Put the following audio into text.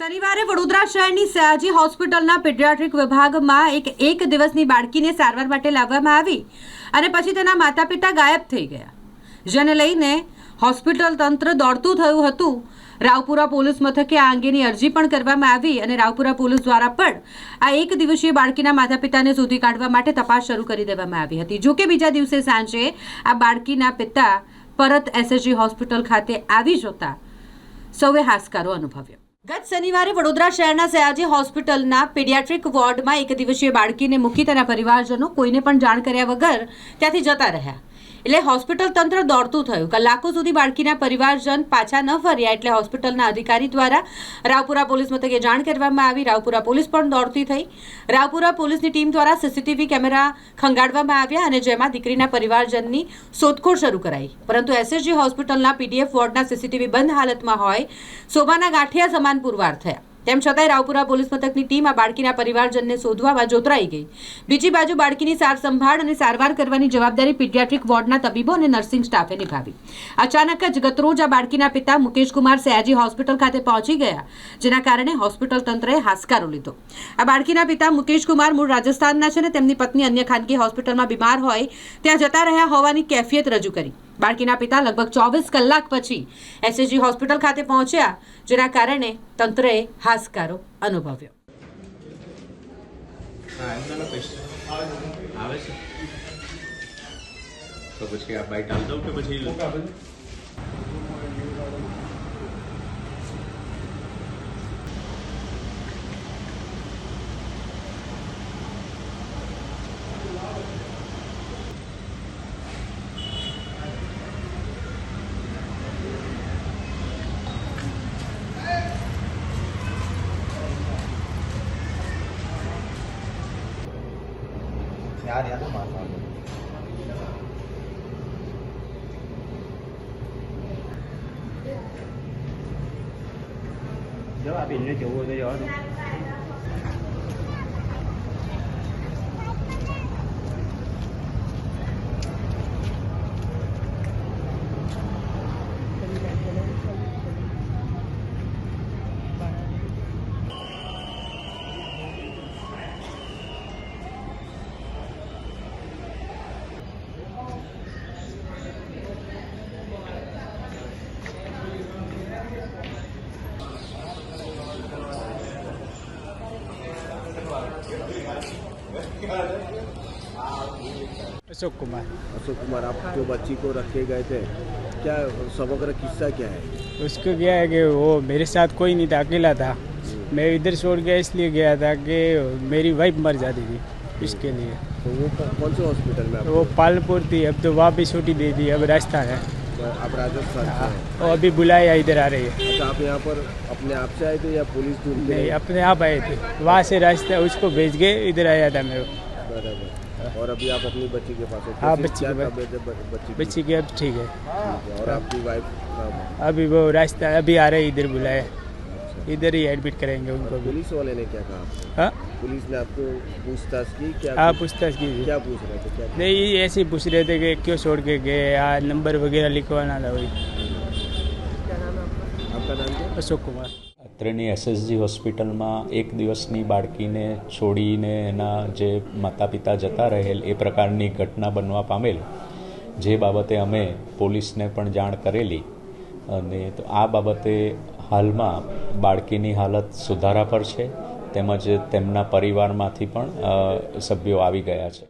શનિવારે વડોદરા શહેરની સયાજી હોસ્પિટલના પીડિયાટ્રિક વિભાગમાં એક એક દિવસની બાળકીને સારવાર માટે લાવવામાં આવી અને પછી તેના માતા પિતા ગાયબ થઈ ગયા. જેને લઈને હોસ્પિટલ તંત્ર દોડતું થયું હતું. રાવપુરા પોલીસ મથકે આ અંગેની અરજી પણ કરવામાં આવી અને રાવપુરા પોલીસ દ્વારા પણ આ એક દિવસીય બાળકીના માતા પિતાને શોધી કાઢવા માટે તપાસ શરૂ કરી દેવામાં આવી હતી. જોકે બીજા દિવસે સાંજે આ બાળકીના પિતા પરત એસએસજી હોસ્પિટલ ખાતે આવી જતા સૌએ હાશકારો અનુભવ્યો. ગત શનિવારે વડોદરા શહેરના સયાજી હોસ્પિટલના પીડિયાટ્રિક વોર્ડમાં એક દિવસીય બાળકીને મૂકી તેના પરિવારજનો કોઈને પણ જાણ કર્યા વગર ત્યાંથી જતા રહ્યા. એટલે હોસ્પિટલ તંત્ર દોડતું થયું. કલાકો સુધી બાળકીના પરિવારજન પાછા ન ફર્યા એટલે હોસ્પિટલના અધિકારી દ્વારા રાવપુરા પોલીસ મથકે જાણ કરવામાં આવી. રાવપુરા પોલીસ પણ દોડતી થઈ. રાવપુરા પોલીસની ટીમ દ્વારા સીસીટીવી કેમેરા ખંગાડવામાં આવ્યા અને જેમાં દીકરીના પરિવારજનની શોધખોળ શરૂ કરાઈ. પરંતુ એસએસજી હોસ્પિટલના પીડીએફ વોર્ડના સીસીટીવી બંધ હાલતમાં હોય, શોભાના ગાંઠિયા સમાન પુરવાર થયા. તેમ છતાંય રાવપુરા પોલીસ મથકની ટીમ આ બાળકીના પરિવારજનને શોધવામાં જોતરાઈ ગઈ. બીજી બાજુ બાળકીની સાર સંભાળ અને સારવાર કરવાની જવાબદારી પીડિયાટ્રિક વોર્ડના તબીબો અને નર્સિંગ સ્ટાફે નિભાવી. અચાનક જ ગતરોજ આ બાળકીના પિતા મુકેશકુમાર સયાજી હોસ્પિટલ ખાતે પહોંચી ગયા, જેના કારણે હોસ્પિટલ તંત્રએ હાસકારો લીધો. આ બાળકીના પિતા મુકેશકુમાર મૂળ રાજસ્થાનના છે અને તેમની પત્ની અન્ય ખાનગી હોસ્પિટલમાં બીમાર હોય, ત્યાં જતા રહ્યા હોવાની કેફિયત રજૂ કરી. બાળકીના પિતા લગભગ ચોવીસ કલાક પછી એસએસજી હોસ્પિટલ ખાતે પહોંચ્યા, જેના કારણે તંત્રએ હાશકારો અનુભવ્યો. તો પછી આ બાઈટ આલ દઉં કે પછી ಯಾರ್ಯಾರು ಮಾತಾಡೋದು đó là bình nó chịu cái đó Ashok Kumar. Ashok Kumar आप जो बच्ची को रखे गए थे क्या समग्र किस्सा क्या है? उसको क्या है कि वो मेरे साथ कोई नहीं था अकेला था। मैं इधर छोड़ गया इसलिए गया था कि मेरी वाइफ मर जाती थी इसके लिए। तो वो कौन से हॉस्पिटल में वो पालनपुर थी अब तो भी छुट्टी दे दी अब राजस्थान है। आप राजस्थान से हाँ, अभी बुलाया इधर आ रही है। अच्छा आप यहाँ पर अपने आप से आए थे या पुलिस ढूंढ नहीं अपने आप आए थे। वहाँ से रास्ता उसको भेज गए इधर आया था मेरे बराबर। और अभी आप अपनी बच्ची के पास हाँ, बच्ची के बच्ची की? बच्ची की अब ठीक है। और आपकी वाइफ अभी वो रास्ता अभी आ रहे इधर बुलाया इधर ही एडमिट करेंगे उनको भी पुलिस वाले ने क्या कहा आपको हाँ पुलिस ने आपको पूछताछ की क्या हाँ पूछताछ की थी क्या पूछ रहे थे क्या नहीं ये ऐसे ही पूछ रहे थे कि क्यों छोड़ के गए आ नंबर वगैरह लिखवाना था वही आपका नाम क्या અશોક કુમાર અત્રેની એસએસજી હોસ્પિટલમાં એક દિવસની બાળકીને છોડીને એના જે માતા પિતા જતા રહેલ એ પ્રકારની ઘટના બનવા પામેલ જે બાબતે અમે પોલીસને પણ જાણ કરેલી અને તો આ બાબતે હાલમાં બાળકીની હાલત સુધારા પર છે તેમજ તેમના પરિવારમાંથી પણ સભ્યો આવી ગયા છે.